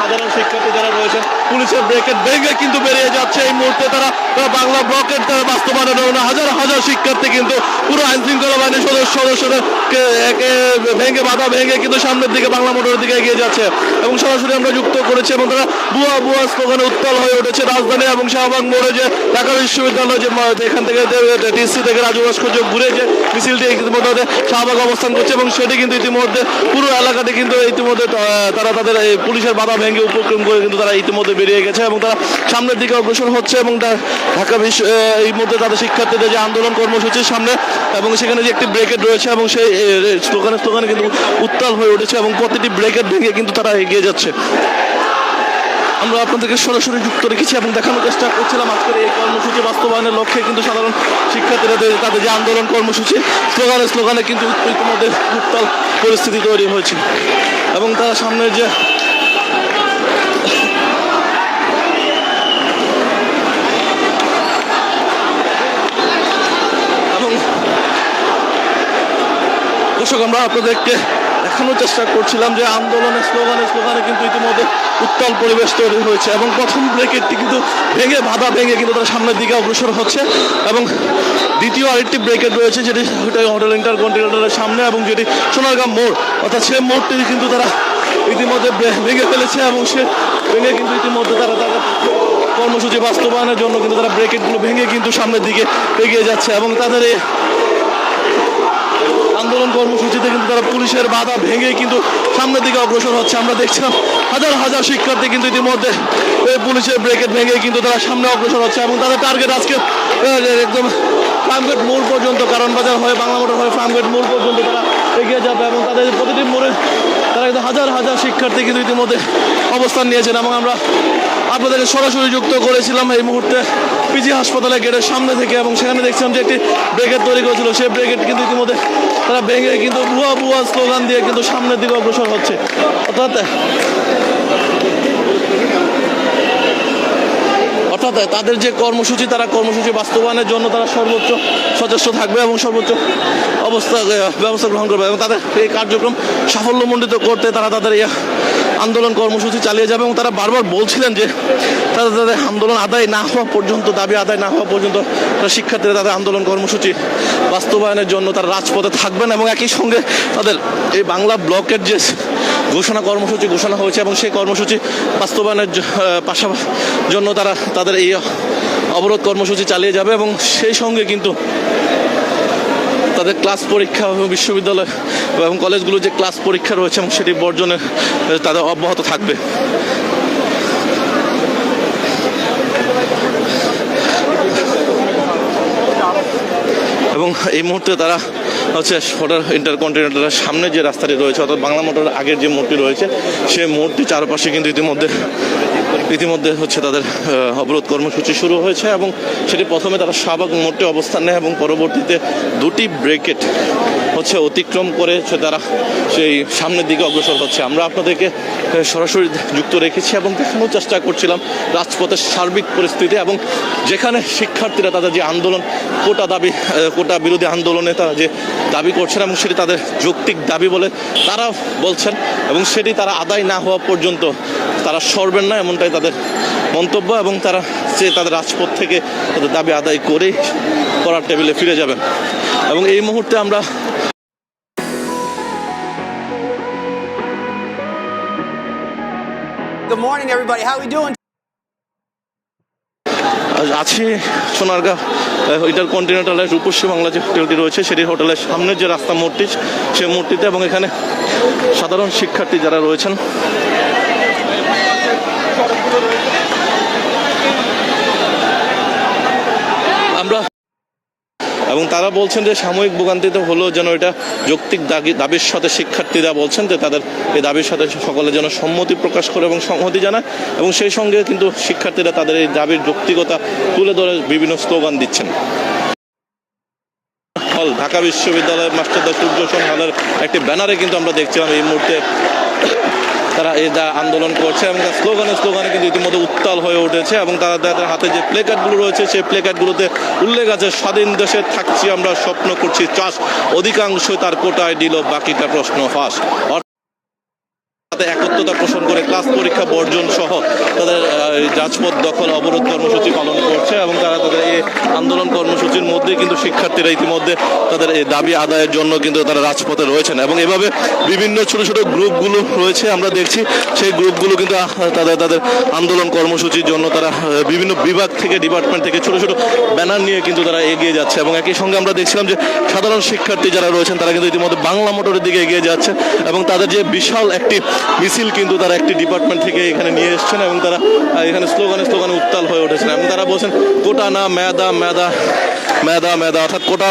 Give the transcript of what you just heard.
সাধারণ শিক্ষার্থী যারা রয়েছেন পুলিশের ব্রেকেট ভেঙে কিন্তু বেরিয়ে যাচ্ছে এই মুহূর্তে তারা বাংলা ব্লকের তারা বাস্তবায়নের জন্য হাজার হাজার শিক্ষার্থী কিন্তু পুরো আইন শৃঙ্খলা বাহিনীর সদস্য সদস্যদেরকে একে ভেঙে বাধা ভেঙে কিন্তু সামনের দিকে বাংলা মোটরের দিকে এগিয়ে যাচ্ছে। এবং সরাসরি আমরা যুক্ত করেছি এবং তারা বুয়া বুয়া স্লোগানে উত্তাল হয়ে উঠেছে রাজধানী এবং শাহবাগ মোড়ে যে ঢাকা বিশ্ববিদ্যালয় যে এখান থেকে টিসি থেকে রাজু ভাস্কর্য ঘুরে যে মিছিলটি ইতিমধ্যে শাহবাগ অবস্থান করছে এবং সেটি কিন্তু ইতিমধ্যে পুরো এলাকাটি কিন্তু ইতিমধ্যে তারা তাদের পুলিশের বাধা ভেঙে উপক্রম করে কিন্তু তারা ইতিমধ্যে বেরিয়ে গেছে এবং তারা সামনের দিকে অগ্রসর হচ্ছে এবং ঢাকা বিশ্ব এই মধ্যে তাদের শিক্ষার্থীদের যে আন্দোলন কর্মসূচির সামনে এবং সেখানে যে একটি ব্রেকেট রয়েছে এবং সেই স্লোগানে স্লোগানে কিন্তু উত্তাল হয়ে উঠেছে এবং প্রতিটি ব্রেকেট ভেঙে কিন্তু তারা এগিয়ে যাচ্ছে। আমরা আপনাদেরকে সরাসরি যুক্ত রেখেছি এবং দেখানোর চেষ্টা করছিলাম আজকের এই কর্মসূচি। বাস্তবায়নের লক্ষ্যে কিন্তু সাধারণ শিক্ষার্থীরা তাদের যে আন্দোলন কর্মসূচি, স্লোগানে স্লোগানে কিন্তু ইতিমধ্যে উত্তাল পরিস্থিতি তৈরি হয়েছে। এবং তারা সামনের যে এবং দর্শক, আমরা আপনাদেরকে দেখানোর চেষ্টা করছিলাম যে আন্দোলনের স্লোগানে স্লোগানে কিন্তু ইতিমধ্যে উত্তাল পরিবেশ তৈরি হয়েছে এবং প্রথম ব্রেকেটটি কিন্তু ভেঙে, বাধা ভেঙে কিন্তু তারা সামনের দিকে অগ্রসর হচ্ছে এবং দ্বিতীয় আরেকটি ব্রেকেট রয়েছে, যেটি হোটেল ইন্টার কন্টিনেন্টালের সামনে এবং যেটি সোনারগাঁ মোড়, অর্থাৎ সেই মোড়টি কিন্তু তারা ইতিমধ্যে ভেঙে ফেলেছে এবং সে ভেঙে কিন্তু ইতিমধ্যে তারা তাদের কর্মসূচি বাস্তবায়নের জন্য কিন্তু তারা ব্রেকেটগুলো ভেঙে কিন্তু সামনের দিকে এগিয়ে যাচ্ছে এবং তাদের এই আন্দোলন কর্মসূচিতে কিন্তু তারা পুলিশের বাধা ভেঙে কিন্তু সামনের দিকে অগ্রসর হচ্ছে। আমরা দেখছিলাম হাজার হাজার শিক্ষার্থী কিন্তু ইতিমধ্যে পুলিশের ব্রেকেট ভেঙে কিন্তু তারা সামনে অগ্রসর হচ্ছে এবং তাদের টার্গেট আজকে একদম ফার্মগেট মোড় পর্যন্ত, কারণ বাজার হয়ে, বাংলা মোটর হয়ে ফার্মগেট মোড় পর্যন্ত তারা এগিয়ে যাবে এবং তাদের প্রতিটি মোড়ে তারা কিন্তু হাজার হাজার শিক্ষার্থী কিন্তু ইতিমধ্যে অবস্থান নিয়েছেন এবং আমরা আপনাদেরকে সরাসরি যুক্ত করেছিলাম এই মুহূর্তে। পিজি হাসপাতালে গেটের সামনে থেকে এবং সেখানে দেখছিলাম যে একটি ব্রেকেট তৈরি করেছিল। সেই ব্রেকেট কিন্তু ইতিমধ্যে তারা ভেঙে কিন্তু ভুয়া ভুয়া স্লোগান দিয়ে কিন্তু সামনের দিকে অগ্রসর হচ্ছে। অর্থাৎ অর্থাৎ তাদের যে কর্মসূচি, তারা কর্মসূচি বাস্তবায়নের জন্য তারা সর্বোচ্চ সচেষ্ট থাকবে এবং সর্বোচ্চ অবস্থা, ব্যবস্থা গ্রহণ করবে এবং তাদের এই কার্যক্রম সাফল্যমণ্ডিত করতে তারা তাদের আন্দোলন কর্মসূচি চালিয়ে যাবে এবং তারা বারবার বলছিলেন যে তাদের তাদের আন্দোলন আদায় না হওয়া পর্যন্ত, দাবি আদায় না হওয়া পর্যন্ত তারা শিক্ষার্থীরা তাদের আন্দোলন কর্মসূচি বাস্তবায়নের জন্য তারা রাজপথে থাকবেন এবং একই সঙ্গে তাদের এই বাংলা ব্লকের যে ঘোষণা কর্মসূচি ঘোষণা হয়েছে এবং সেই কর্মসূচি বাস্তবায়নের পাশাপাশি জন্য তারা তাদের এই অবরোধ কর্মসূচি চালিয়ে যাবে এবং সেই সঙ্গে কিন্তু তাদের ক্লাস পরীক্ষা এবং বিশ্ববিদ্যালয় এবং কলেজগুলো যে ক্লাস পরীক্ষা রয়েছে এবং সেটি বর্জনে তাদের অব্যাহত থাকবে। এবং এই মুহূর্তে তারা হচ্ছে হোটেল ইন্টারকন্টিনেন্টালের সামনে যে রাস্তাটি রয়েছে, অর্থাৎ বাংলা মোটরের আগের যে মোড়টি রয়েছে, সেই মোড়টি চারপাশে কিন্তু ইতিমধ্যে ইতিমধ্যে হচ্ছে তাদের অবরোধ কর্মসূচি শুরু হয়েছে এবং সেটি প্রথমে তারা শাহবাগ মোটে অবস্থান নেয় এবং পরবর্তীতে দুটি ব্রেকেট হচ্ছে অতিক্রম করে তারা সেই সামনের দিকে অগ্রসর হচ্ছে। আমরা আপনাদেরকে সরাসরি যুক্ত রেখেছি এবং দেখানোর চেষ্টা করছিলাম রাজপথের সার্বিক পরিস্থিতি এবং যেখানে শিক্ষার্থীরা তাদের যে আন্দোলন, কোটা দাবি কোটা বিরোধী আন্দোলনে তারা যে দাবি করছেন এবং সেটি তাদের যৌক্তিক দাবি বলে তারা বলছেন এবং সেটি তারা আদায় না হওয়া পর্যন্ত তারা সরবেন না, এমনটাই তাদের মন্তব্য এবং তারা যে তাদের রাজপথ থেকে তাদের দাবি আদায় করেই করার টেবিলে ফিরে যাবেন এবং এই মুহূর্তে আমরা Good morning, everybody. How we doing? আছি সোনারগাঁ ইন্টার কন্টিনেন্টালের রূপসী বাংলা যে হোটেলটি রয়েছে সেটি হোটেলের সামনের যে রাস্তা মূর্তি সেই মোড়টিতে এবং এখানে সাধারণ শিক্ষার্থী যারা রয়েছেন আমরা এবং তারা বলছেন যে সাময়িক ভোগান্তিতে হলেও যেন এটা যৌক্তিক দাবি দাবির সাথে শিক্ষার্থীরা বলছেন যে তাদের এই দাবির সাথে সকলে যেন সম্মতি প্রকাশ করে এবং সংহতি জানায় এবং সেই সঙ্গে কিন্তু শিক্ষার্থীরা তাদের এই দাবির যৌক্তিকতা তুলে ধরে বিভিন্ন স্লোগান দিচ্ছেন। হল, ঢাকা বিশ্ববিদ্যালয়ের মাস্টারদা সূর্যসন হলের একটি ব্যানারে কিন্তু আমরা দেখছিলাম এই মুহূর্তে তারা এই দা আন্দোলন করছে এবং তার স্লোগানে স্লোগানে কিন্তু ইতিমধ্যে উত্তাল হয়ে উঠেছে এবং তারা তাদের হাতে যে প্লে কার্ডগুলো রয়েছে, সেই প্লে কার্ডগুলোতে উল্লেখ আছে, স্বাধীন দেশে থাকছি আমরা, স্বপ্ন করছি চাষ। অধিকাংশ তার কোটায় দিল, বাকিটা প্রশ্ন ফাঁস। একত্রতা পোষণ করে ক্লাস পরীক্ষা বর্জন সহ তাদের রাজপথ দখল অবরোধ কর্মসূচি পালন করছে এবং তারা তাদের এই আন্দোলন কর্মসূচির কিন্তু শিক্ষার্থীরা ইতিমধ্যে তাদের এই দাবি আদায়ের জন্য কিন্তু তারা রাজপথে রয়েছেন এবং এভাবে বিভিন্ন ছোট ছোট গ্রুপগুলো রয়েছে, আমরা দেখছি। সেই গ্রুপগুলো কিন্তু তাদের তাদের আন্দোলন কর্মসূচির জন্য তারা বিভিন্ন বিভাগ থেকে, ডিপার্টমেন্ট থেকে ছোট ছোট ব্যানার নিয়ে কিন্তু তারা এগিয়ে যাচ্ছে এবং একই সঙ্গে আমরা দেখছিলাম যে সাধারণ শিক্ষার্থী যারা রয়েছেন, তারা কিন্তু ইতিমধ্যে বাংলা মোটরের দিকে এগিয়ে যাচ্ছে এবং তাদের যে বিশাল একটি মিছিল কিন্তু তারা একটি ডিপার্টমেন্ট থেকে এখানে নিয়ে এসেছেন এবং তারা এখানে স্লোগানে স্লোগানে উত্তাল হয়ে উঠেছেন এবং তারা বলছেন, কোটা না মেদা মেদা মেদা অর্থাৎ কোটা